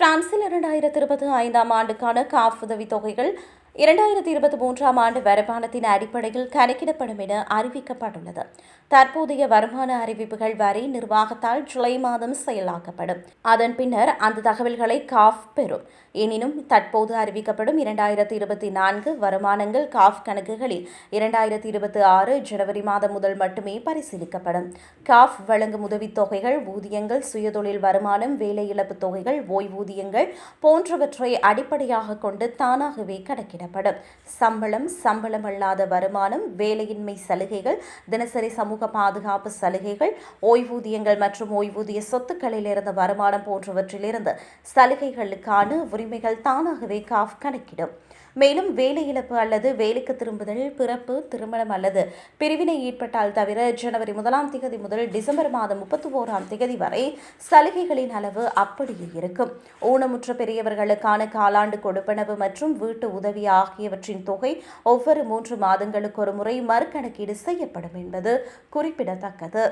பிரான்சில் இரண்டாயிரத்தி இருபத்தி ஐந்தாம் ஆண்டுக்கான காஃப் உதவித் தொகைகள் இரண்டாயிரத்தி இருபத்தி மூன்றாம் ஆண்டு வருமானத்தின் அடிப்படையில் கணக்கிடப்படும் என அறிவிக்கப்பட்டுள்ளது. தற்போதைய வருமான அறிவிப்புகள் வரி நிர்வாகத்தால் ஜூலை மாதம் செயலாக்கப்படும். அதன் பின்னர் அந்த தகவல்களை காஃப் பெறும். எனினும் தற்போது அறிவிக்கப்படும் இரண்டாயிரத்தி இருபத்தி நான்கு வருமானங்கள் காஃப் கணக்குகளில் இரண்டாயிரத்தி இருபத்தி ஆறு ஜனவரி மாதம் முதல் மட்டுமே பரிசீலிக்கப்படும். காஃப் வழங்கும் உதவித் தொகைகள் ஊதியங்கள் சுயதொழில் வருமானம் வேலை இழப்பு தொகைகள் ஓய்வூதியங்கள் போன்றவற்றை அடிப்படையாக கொண்டு தானாகவே கணக்கிடப்படும் சம்பளம் சம்பளம் அல்லாத வருமானம் வேலையின்மை சலுகைகள் தினசரி சமூக பாதுகாப்பு சலுகைகள் ஓய்வூதியங்கள் மற்றும் ஓய்வூதிய சொத்துக்களில் இருந்த வருமானம் போன்றவற்றிலிருந்து சலுகைகளுக்கான உரிமைகள் தானாகவே காஃப் கணக்கிடும். மேலும் வேலை இழப்பு அல்லது வேலைக்கு திரும்புதல் பிறப்பு திருமணம் அல்லது பிரிவினை ஏற்பட்டால் தவிர ஜனவரி முதலாம் திகதி முதல் டிசம்பர் மாதம் முப்பத்தி ஓராம் திகதி வரை சலுகைகளின் அளவு அப்படியே இருக்கும். ஊனமுற்ற பெரியவர்களுக்கான காலாண்டு கொடுப்பனவு மற்றும் வீட்டு உதவி ஆகியவற்றின் தொகை ஒவ்வொரு மூன்று மாதங்களுக்கு ஒரு முறை மறுகணக்கீடு செய்யப்படும் என்பது குறிப்பிடத்தக்கது.